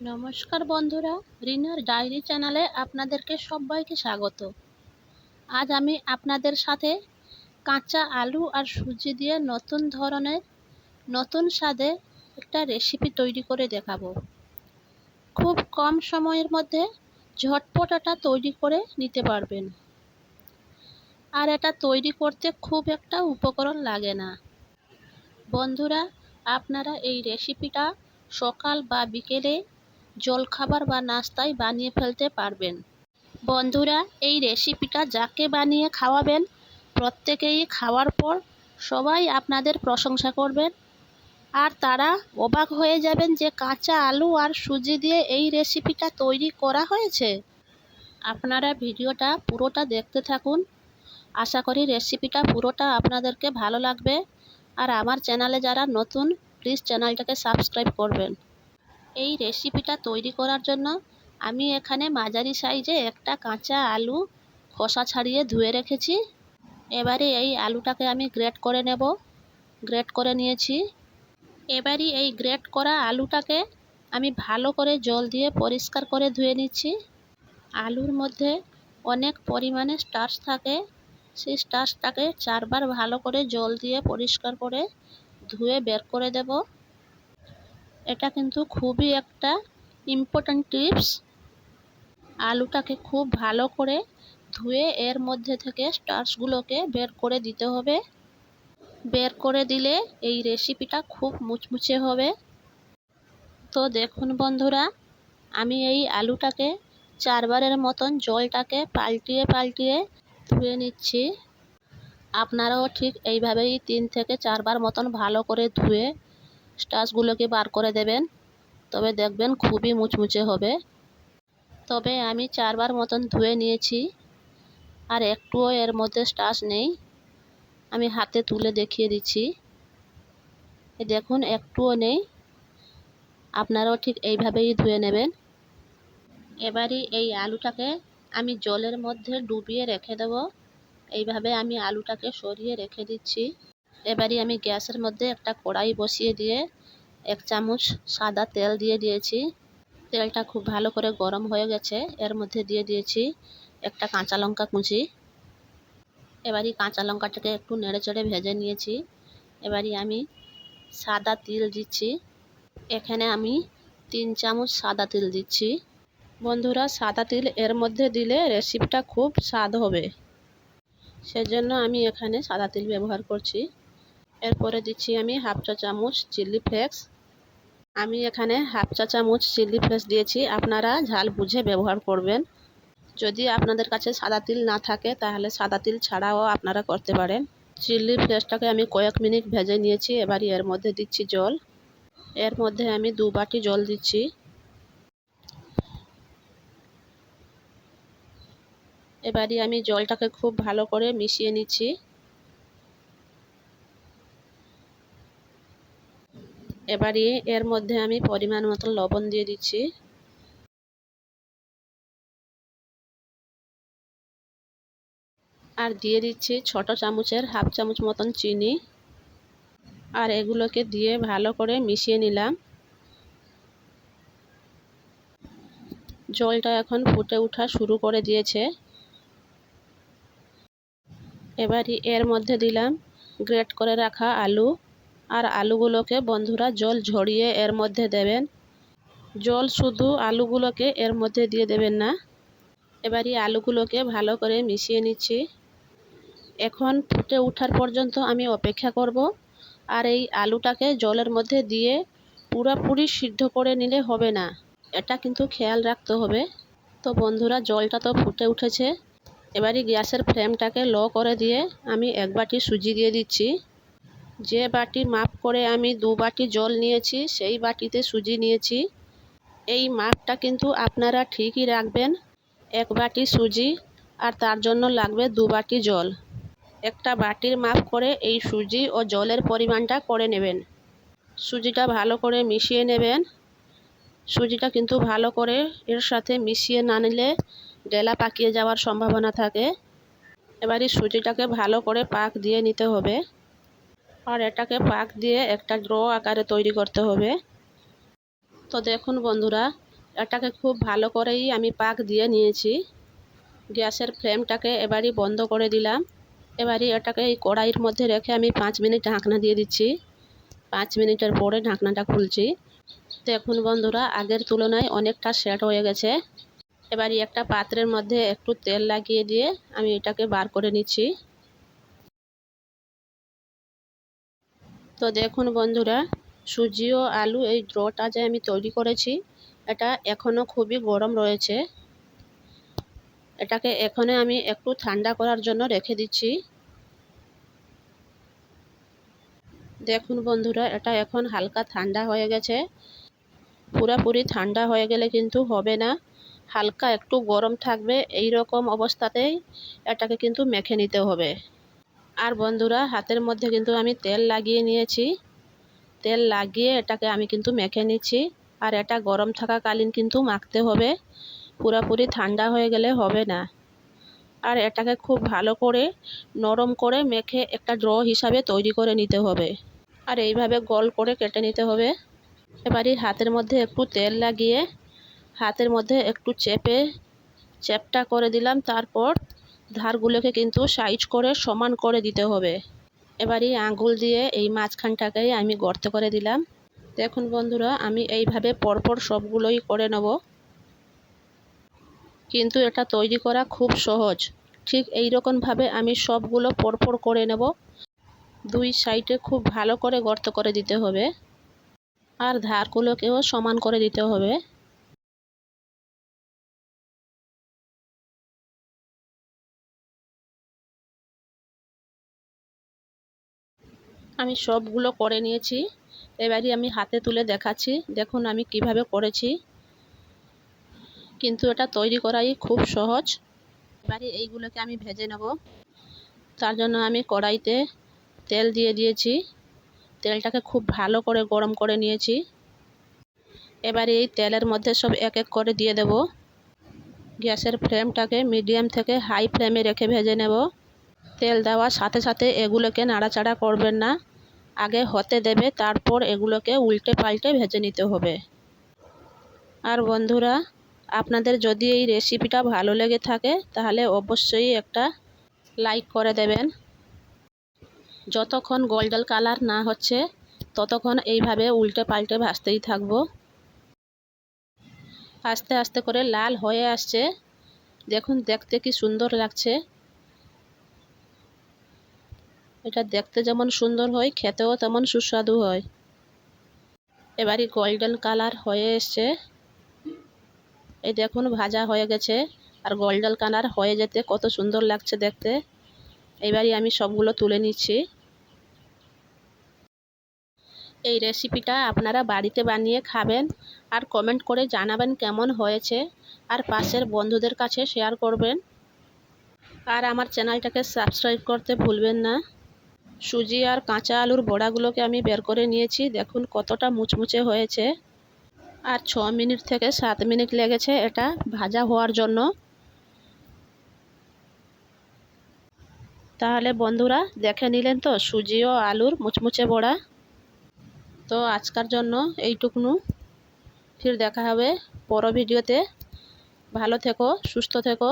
নমস্কার বন্ধুরা, রিনার ডায়েরি চ্যানেলে আপনাদেরকে সবাইকে স্বাগত। আজ আমি আপনাদের সাথে কাঁচা আলু আর সুজি দিয়ে নতুন ধরনের, নতুন স্বাদে একটা রেসিপি তৈরি করে দেখাবো। খুব কম সময়ের মধ্যে ঝটপট এটা তৈরি করে নিতে পারবেন। আর এটা তৈরি করতে খুব একটা উপকরণ লাগে না। বন্ধুরা, আপনারা এই রেসিপিটা সকাল বা বিকেলে জলখাবার বা নাস্তায় বানিয়ে ফেলতে পারবেন। বন্ধুরা, এই রেসিপিটা যাকে বানিয়ে খাওয়াবেন, প্রত্যেকেই খাওয়ার পর সবাই আপনাদের প্রশংসা করবেন। আর তারা অবাক হয়ে যাবেন যে কাঁচা আলু আর সুজি দিয়ে এই রেসিপিটা তৈরি করা হয়েছে। আপনারা ভিডিওটা পুরোটা দেখতে থাকুন। আশা করি রেসিপিটা পুরোটা আপনাদেরকে ভালো লাগবে। আর আমার চ্যানেলে যারা নতুন প্লিজ চ্যানেলটাকে সাবস্ক্রাইব করবেন। এই রেসিপিটা তৈরি করার জন্য আমি এখানে মাঝারি সাইজে একটা কাঁচা আলু খোসা ছাড়িয়ে ধুয়ে রেখেছি। এবারে এই আলুটাকে আমি গ্রেট করে নেব। গ্রেট করে নিয়েছি। এবারে এই গ্রেট করা আলুটাকে আমি ভালো করে জল দিয়ে পরিষ্কার করে ধুয়ে নিচ্ছি। আলুর মধ্যে অনেক পরিমাণে স্টার্চ থাকে। সেই স্টার্চটাকে চারবার ভালো করে জল দিয়ে পরিষ্কার করে ধুয়ে বের করে দেব। এটা কিন্তু খুবই একটা ইম্পর্ট্যান্ট টিপস আলুটাকে খুব ভালো করে ধুয়ে এর মধ্যে থেকে স্টার্চগুলোকে বের করে দিতে হবে। বের করে দিলে এই রেসিপিটা খুব মুচমুচে হবে। তো দেখুন বন্ধুরা, আমি এই আলুটাকে চারবারের মতন জলটাকে পাল্টিয়ে পাল্টিয়ে ধুয়ে নিচ্ছি। আপনারাও ঠিক এইভাবেই তিন থেকে চারবার মতন ভালো করে ধুয়ে স্টাচগুলোকে বার করে দেবেন। তবে দেখবেন খুবই মুচমুচে হবে। তবে আমি চারবার মতন ধুয়ে নিয়েছি। আর একটুও এর মধ্যে স্টাচ নেই। আমি হাতে তুলে দেখিয়ে দিচ্ছি। দেখুন, একটুও নেই। আপনারাও ঠিক এইভাবেই ধুয়ে নেবেন। এবারই এই আলুটাকে আমি জলের মধ্যে ডুবিয়ে রেখে দেব। এইভাবে আমি আলুটাকে সরিয়ে রেখে দিচ্ছি। এবারই আমি গ্যাসের মধ্যে একটা কড়াই বসিয়ে দিয়ে এক চামচ সাদা তেল দিয়ে দিয়েছি। তেলটা খুব ভালো করে গরম হয়ে গেছে। এর মধ্যে দিয়ে দিয়েছি একটা কাঁচা লঙ্কা কুচি। এবারই কাঁচা লঙ্কাটাকে একটু নেড়ে চেড়ে ভেজে নিয়েছি। এবারই আমি সাদা তিল দিচ্ছি। এখানে আমি তিন চামচ সাদা তিল দিচ্ছি। বন্ধুরা, সাদা তিল এর মধ্যে দিলে রেসিপিটা খুব স্বাদ হবে। সেজন্য আমি এখানে সাদা তিল ব্যবহার করছি। এরপরে দিচ্ছি আমি হাফ চা চামচ চিলি ফ্লেক্স। আমি এখানে হাফ চা চামচ চিলি ফ্লেক্স দিয়েছি। আপনারা ঝাল বুঝে ব্যবহার করবেন। যদি আপনাদের কাছে সাদা তিল না থাকে, তাহলে সাদা তিল ছাড়াও আপনারা করতে পারেন। চিলি ফ্লেক্সটাকে আমি কয়েক মিনিট ভেজে নিয়েছি। এবার এর মধ্যে দিচ্ছি জল। এর মধ্যে আমি দু বাটি জল দিচ্ছি। এবারে আমি জলটাকে খুব ভালো করে মিশিয়ে নিচ্ছি। এবারে এর মধ্যে আমি পরিমাণ মতো লবণ দিয়ে দিচ্ছি। আর দিয়ে দিচ্ছি ছোট চামচের হাফ চামচ মতন চিনি। আর এগুলোকে দিয়ে ভালো করে মিশিয়ে নিলাম। জলটা এখন ফুটে ওঠা শুরু করে দিয়েছে। এবারই এর মধ্যে দিলাম গ্রেট করে রাখা আলু। আর আলুগুলোকে বন্ধুরা জল ঝরিয়ে এর মধ্যে দেবেন। জল শুধু আলুগুলোকে এর মধ্যে দিয়ে দেবেন না। এবারই আলুগুলোকে ভালো করে মিশিয়ে নিচ্ছি। এখন ফুটে ওঠার পর্যন্ত আমি অপেক্ষা করব আর এই আলুটাকে জলের মধ্যে দিয়ে পুরোপুরি সিদ্ধ করে নিলে হবে না। এটা কিন্তু খেয়াল রাখতে হবে। তো বন্ধুরা, জলটা তো ফুটে উঠেছে। এবারই গ্যাসের ফ্লেমটাকে লো করে দিয়ে আমি এক বাটি সুজি দিয়ে দিচ্ছি। যে বাটি মাপ করে আমি দু বাটি জল নিয়েছি, সেই বাটিতে সুজি নিয়েছি। এই মাপটা কিন্তু আপনারা ঠিকই রাখবেন, এক বাটি সুজি, আর তার জন্য লাগবে দু বাটি জল। একটা বাটির মাপ করে এই সুজি ও জলের পরিমাণটা করে নেবেন। সুজিটা ভালো করে মিশিয়ে নেবেন। সুজিটা কিন্তু ভালো করে এর সাথে মিশিয়ে না নিলে ডেলা পাকিয়ে যাওয়ার সম্ভাবনা থাকে। এবারে সুজিটাকে ভালো করে পাক দিয়ে নিতে হবে। আর এটাকে পাক দিয়ে একটা ড্র আকারে তৈরি করতে হবে। তো দেখুন বন্ধুরা, এটাকে খুব ভালো করেই আমি পাক দিয়ে নিয়েছি। গ্যাসের ফ্লেমটাকে এবারই বন্ধ করে দিলাম। এবারই এটাকে এই কড়াইয়ের মধ্যে রেখে আমি পাঁচ মিনিট ঢাকনা দিয়ে দিচ্ছি। পাঁচ মিনিটের পরে ঢাকনাটা খুলছি। দেখুন বন্ধুরা, আগের তুলনায় অনেকটা সেট হয়ে গেছে। এবারই একটা পাত্রের মধ্যে একটু তেল লাগিয়ে দিয়ে আমি এটাকে বার করে নিচ্ছি। তো দেখুন বন্ধুরা, সুজি ও আলু এই ড্রোটা যে আমি তৈরি করেছি, এটা এখনও খুবই গরম রয়েছে। এটাকে এখানে আমি একটু ঠান্ডা করার জন্য রেখে দিচ্ছি। দেখুন বন্ধুরা, এটা এখন হালকা ঠান্ডা হয়ে গেছে। পুরাপুরি ঠান্ডা হয়ে গেলে কিন্তু হবে না। হালকা একটু গরম থাকবে এই রকম অবস্থাতেই এটাকে কিন্তু মেখে নিতে হবে। আর বন্ধুরা, হাতের মধ্যে কিন্তু আমি তেল লাগিয়ে নিয়েছি। তেল লাগিয়ে এটাকে আমি কিন্তু মেখে নিচ্ছি। আর এটা গরম থাকাকালীন কিন্তু মাখতে হবে। পুরোপুরি ঠান্ডা হয়ে গেলে হবে না। আর এটাকে খুব ভালো করে নরম করে মেখে একটা ড্র হিসাবে তৈরি করে নিতে হবে। আর এইভাবে গোল করে কেটে নিতে হবে। এবারই হাতের মধ্যে একটু তেল লাগিয়ে হাতের মধ্যে একটু চেপে, চেপটা করে দিলাম। তারপর ধারগুলোকে কিন্তু সাইজ করে সমান করে দিতে হবে। এবারই আঙ্গুল দিয়ে এই মাঝখানটাকেই আমি গর্ত করে দিলাম। দেখুন বন্ধুরা, আমি এইভাবে পরপর সবগুলোই করে নেব। কিন্তু এটা তৈরি করা খুব সহজ। ঠিক এই রকমভাবে আমি সবগুলো পরপর করে নেব। দুই সাইডে খুব ভালো করে গর্ত করে দিতে হবে। আর ধারগুলোকেও সমান করে দিতে হবে। আমি সবগুলো করে নিয়েছি। এবারই আমি হাতে তুলে দেখাচ্ছি। দেখুন আমি কীভাবে করেছি। কিন্তু এটা তৈরি করাই খুব সহজ। এবারে এইগুলোকে আমি ভেজে নেব। তার জন্য আমি কড়াইতে তেল দিয়ে দিয়েছি। তেলটাকে খুব ভালো করে গরম করে নিয়েছি। এবারে এই তেলের মধ্যে সব এক এক করে দিয়ে দেব। গ্যাসের ফ্লেমটাকে মিডিয়াম থেকে হাই ফ্লেমে রেখে ভেজে নেব। তেল দেওয়ার সাথে সাথে এগুলোকে নাড়াচাড়া করবেন না। আগে হতে দেবে, তারপর এগুলোকে উল্টে পাল্টে ভেজে নিতে হবে। আর বন্ধুরা, আপনাদের যদি এই রেসিপিটা ভালো লেগে থাকে, তাহলে অবশ্যই একটা লাইক করে দেবেন। যতক্ষণ গোল্ডেন কালার না হচ্ছে, ততক্ষণ এইভাবে উল্টে পাল্টে ভাজতেই থাকব। আস্তে আস্তে করে লাল হয়ে আসছে। দেখুন, দেখতে কি সুন্দর লাগছে। এটা দেখতে যেমন সুন্দর হয়, খেতেও তেমন সুস্বাদু হয়। এবারই গোল্ডেন কালার হয়ে এসছে। এই দেখুন ভাজা হয়ে গেছে, আর গোল্ডেন কালার হয়ে যেতে কত সুন্দর লাগছে দেখতে। এবারই আমি সবগুলো তুলে নিচ্ছি। এই রেসিপিটা আপনারা বাড়িতে বানিয়ে খাবেন আর কমেন্ট করে জানাবেন কেমন হয়েছে আর পাশের বন্ধুদের কাছে শেয়ার করবেন। আর আমার চ্যানেলটাকে সাবস্ক্রাইব করতে ভুলবেন না। সুজি আর কাঁচা আলুর বড়াগুলোকে আমি বের করে নিয়েছি। দেখুন কতটা মুচমুচে হয়েছে। আর ছ মিনিট থেকে সাত মিনিট লেগেছে এটা ভাজা হওয়ার জন্য। তাহলে বন্ধুরা, দেখে নিলেন তো, সুজি ও আলুর মুচমুচে বড়া। তো আজকার জন্য এইটুকুনু। ফির দেখা হবে পর ভিডিওতে। ভালো থেকো, সুস্থ থেকো।